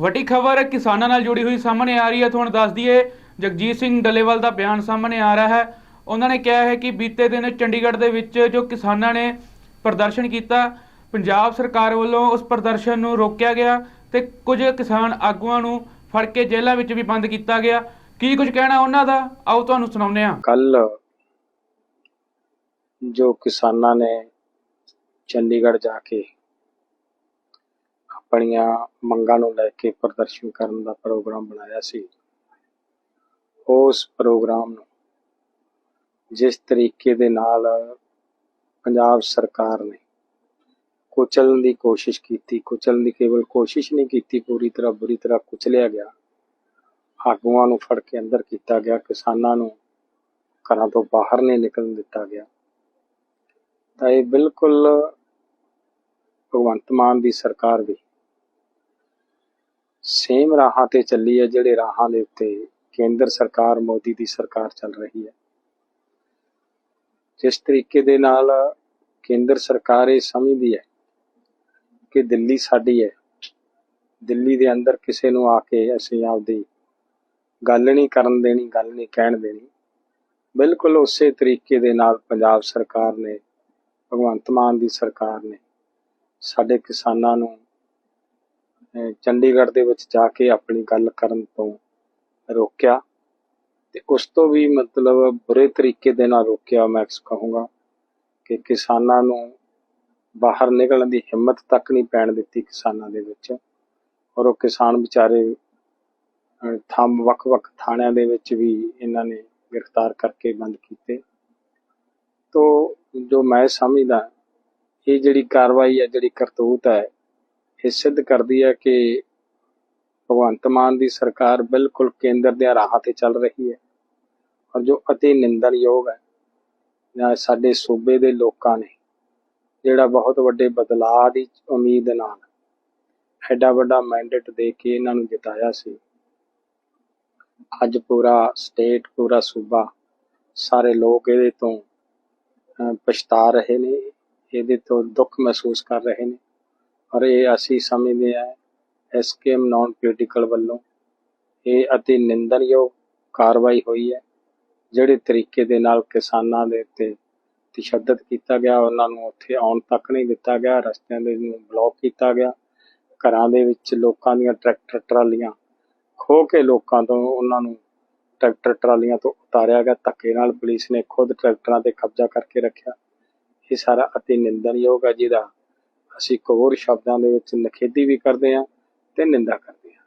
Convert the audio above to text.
ਵੱਡੀ ਖਬਰ ਕਿਸਾਨਾਂ ਨਾਲ ਜੁੜੀ ਹੋਈ ਸਾਹਮਣੇ ਆ ਰਹੀ ਹੈ। ਤੁਹਾਨੂੰ ਦੱਸ ਦਈਏ, ਜਗਜੀਤ ਸਿੰਘ ਡੱਲੇਵਾਲ ਦਾ ਬਿਆਨ ਸਾਹਮਣੇ ਆ ਰਿਹਾ ਹੈ। ਉਹਨਾਂ ਨੇ ਕਿਹਾ ਹੈ ਕਿ ਬੀਤੇ ਦਿਨ ਚੰਡੀਗੜ੍ਹ ਦੇ ਵਿੱਚ ਜੋ ਕਿਸਾਨਾਂ ਨੇ ਪ੍ਰਦਰਸ਼ਨ ਕੀਤਾ, ਪੰਜਾਬ ਸਰਕਾਰ ਵੱਲੋਂ ਉਸ ਪ੍ਰਦਰਸ਼ਨ ਨੂੰ ਰੋਕਿਆ ਗਿਆ ਤੇ ਕੁਝ ਕਿਸਾਨ ਆਗੂਆਂ ਨੂੰ ਫੜ ਕੇ ਜੇਲ੍ਹਾਂ ਵਿੱਚ ਵੀ ਬੰਦ ਕੀਤਾ ਗਿਆ। ਕੀ ਕੁਝ ਕਹਿਣਾ ਉਹਨਾਂ ਦਾ? ਆਓ ਤੁਹਾਨੂੰ ਸੁਣਾਉਂਦੇ ਹਾਂ। ਕੱਲ ਜੋ ਕਿਸਾਨਾਂ ਨੇ ਚੰਡੀਗੜ੍ਹ ਜਾ ਕੇ ਆਪਣੀਆਂ ਮੰਗਾਂ ਨੂੰ ਲੈ ਕੇ ਪ੍ਰਦਰਸ਼ਨ ਕਰਨ ਦਾ ਪ੍ਰੋਗਰਾਮ ਬਣਾਇਆ ਸੀ। ਉਸ ਪ੍ਰੋਗਰਾਮ ਨੂੰ ਜਿਸ ਤਰੀਕੇ ਦੇ ਨਾਲ ਪੰਜਾਬ ਸਰਕਾਰ ਨੇ ਕੁਚਲਣ ਦੀ ਕੋਸ਼ਿਸ਼ ਕੀਤੀ, ਕੁਚਲਣ ਦੀ ਕੇਵਲ ਕੋਸ਼ਿਸ਼ ਨਹੀਂ ਕੀਤੀ, ਪੂਰੀ ਤਰ੍ਹਾਂ ਬੁਰੀ ਤਰ੍ਹਾਂ ਕੁਚਲਿਆ ਗਿਆ। ਆਗੂਆਂ ਨੂੰ ਫੜ ਕੇ ਅੰਦਰ ਕੀਤਾ ਗਿਆ, ਕਿਸਾਨਾਂ ਨੂੰ ਘਰਾਂ ਤੋਂ ਬਾਹਰ ਨਹੀਂ ਨਿਕਲਣ ਦਿੱਤਾ ਗਿਆ। ਤਾਂ ਇਹ ਬਿਲਕੁਲ ਭਗਵੰਤ ਮਾਨ ਦੀ ਸਰਕਾਰ ਵੀ ਸੇਮ ਰਾਹਾਂ ਤੇ ਚੱਲੀ ਹੈ ਜਿਹੜੇ ਰਾਹਾਂ ਦੇ ਉੱਤੇ ਕੇਂਦਰ ਸਰਕਾਰ, ਮੋਦੀ ਦੀ ਸਰਕਾਰ ਚੱਲ ਰਹੀ ਹੈ। ਜਿਸ ਤਰੀਕੇ ਦੇ ਨਾਲ ਕੇਂਦਰ ਸਰਕਾਰ ਇਹ ਸਮਝਦੀ ਹੈ ਕਿ ਦਿੱਲੀ ਸਾਡੀ ਹੈ। ਦਿੱਲੀ ਦੇ ਅੰਦਰ ਕਿਸੇ ਨੂੰ ਆ ਕੇ ਅਸੀਂ ਆਪਦੀ ਗੱਲ ਨਹੀਂ ਕਰਨ ਦੇਣੀ, ਗੱਲ ਨਹੀਂ ਕਹਿਣ ਦੇਣੀ। ਬਿਲਕੁਲ ਉਸੇ ਤਰੀਕੇ ਦੇ ਨਾਲ ਪੰਜਾਬ ਸਰਕਾਰ ਨੇ, ਭਗਵੰਤ ਮਾਨ ਦੀ ਸਰਕਾਰ ਨੇ ਸਾਡੇ ਕਿਸਾਨਾਂ ਨੂੰ ਚੰਡੀਗੜ੍ਹ ਦੇ ਵਿੱਚ ਜਾ ਕੇ ਆਪਣੀ ਗੱਲ ਕਰਨ ਤੋਂ ਰੋਕਿਆ ਤੇ ਉਸ ਤੋਂ ਵੀ ਮਤਲਬ ਬੁਰੇ ਤਰੀਕੇ ਦੇ ਨਾਲ ਰੋਕਿਆ ਮੈਂ ਕਹੂੰਗਾ ਕਿ ਕਿਸਾਨਾਂ ਨੂੰ ਬਾਹਰ ਨਿਕਲਣ ਦੀ ਹਿੰਮਤ ਤੱਕ ਨਹੀਂ ਪੈਣ ਦਿੱਤੀ ਕਿਸਾਨਾਂ ਦੇ ਵਿੱਚ ਔਰ ਉਹ ਕਿਸਾਨ ਵਿਚਾਰੇ ਅਹ, ਥੰਮ ਵੱਖ-ਵੱਖ ਥਾਣਿਆਂ ਦੇ ਵਿੱਚ ਵੀ ਇਹਨਾਂ ਨੇ ਗ੍ਰਿਫਤਾਰ ਕਰਕੇ ਬੰਦ ਕੀਤੇ। ਤੋ ਜੋ ਮੈਂ ਸਮਝਦਾ ਇਹ ਜਿਹੜੀ ਕਾਰਵਾਈ ਹੈ ਜਿਹੜੀ ਕਰਤੂਤ ਹੈ ਇਹ ਸਿੱਧ ਕਰਦੀ ਹੈ ਕਿ ਭਗਵੰਤ ਮਾਨ ਦੀ ਸਰਕਾਰ ਬਿਲਕੁਲ ਕੇਂਦਰ ਦੇ ਰਾਹਾਂ ਤੇ ਚੱਲ ਰਹੀ ਹੈ ਔਰ ਜੋ ਅਤੀ ਨਿੰਦਣਯੋਗ ਹੈ, ਜਾਂ ਸਾਡੇ ਸੂਬੇ ਦੇ ਲੋਕਾਂ ਨੇ, ਜਿਹੜਾ ਬਹੁਤ ਵੱਡੇ ਬਦਲਾਅ ਦੀ ਉਮੀਦ ਨਾਲ ਐਡਾ ਵੱਡਾ ਮੈਂਡੇਟ ਦੇ ਕੇ ਇਹਨਾਂ ਨੂੰ ਜਿਤਾਇਆ ਸੀ, ਅੱਜ ਪੂਰਾ ਸਟੇਟ ਪੂਰਾ ਸੂਬਾ, ਸਾਰੇ ਲੋਕ ਇਹਦੇ ਤੋਂ ਪਛਤਾ ਰਹੇ ਨੇ, ਇਹਦੇ ਤੋਂ ਦੁੱਖ ਮਹਿਸੂਸ ਕਰ ਰਹੇ ਨੇ। ਔਰ ਇਹ ਅਸੀਂ ਸਮਝਦੇ ਆ ਐਸਕੇਐਮ ਨਾਨ ਪੋਲੀਟੀਕਲ ਵੱਲੋਂ। ਇਹ ਅਤੀ ਨਿੰਦਣਯੋਗ ਕਾਰਵਾਈ ਹੋਈ ਹੈ, ਜਿਹੜੇ ਤਰੀਕੇ ਦੇ ਨਾਲ ਕਿਸਾਨਾਂ ਦੇ ਉੱਤੇ ਤਸ਼ੱਦਦ ਕੀਤਾ ਗਿਆ, ਉਹਨਾਂ ਨੂੰ ਉੱਥੇ ਆਉਣ ਤੱਕ ਨਹੀਂ ਦਿੱਤਾ ਗਿਆ, ਰਸਤਿਆਂ ਦੇ ਨੂੰ ਬਲੌਕ ਕੀਤਾ ਗਿਆ। ਘਰਾਂ ਦੇ ਵਿੱਚ ਲੋਕਾਂ ਦੀਆਂ ਟਰੈਕਟਰ ਟਰਾਲੀਆਂ ਖੋ ਕੇ ਲੋਕਾਂ ਤੋਂ ਉਹਨਾਂ ਨੂੰ ਟਰੈਕਟਰ ਟਰਾਲੀਆਂ ਤੋਂ ਉਤਾਰਿਆ ਗਿਆ। ਧੱਕੇ ਨਾਲ ਪੁਲਿਸ ਨੇ ਖੁਦ ਟਰੈਕਟਰਾਂ ਤੇ ਕਬਜ਼ਾ ਕਰਕੇ ਰੱਖਿਆ। ਇਹ ਸਾਰਾ ਅਤੀ ਨਿੰਦਣਯੋਗ ਹੈ ਜਿਹਦਾ ਅਸੀਂ ਇੱਕ ਹੋਰ ਸ਼ਬਦਾਂ ਦੇ ਵਿੱਚ ਨਖੇਦੀ ਵੀ ਕਰਦੇ ਹਾਂ ਤੇ ਨਿੰਦਾ ਕਰਦੇ ਹਾਂ।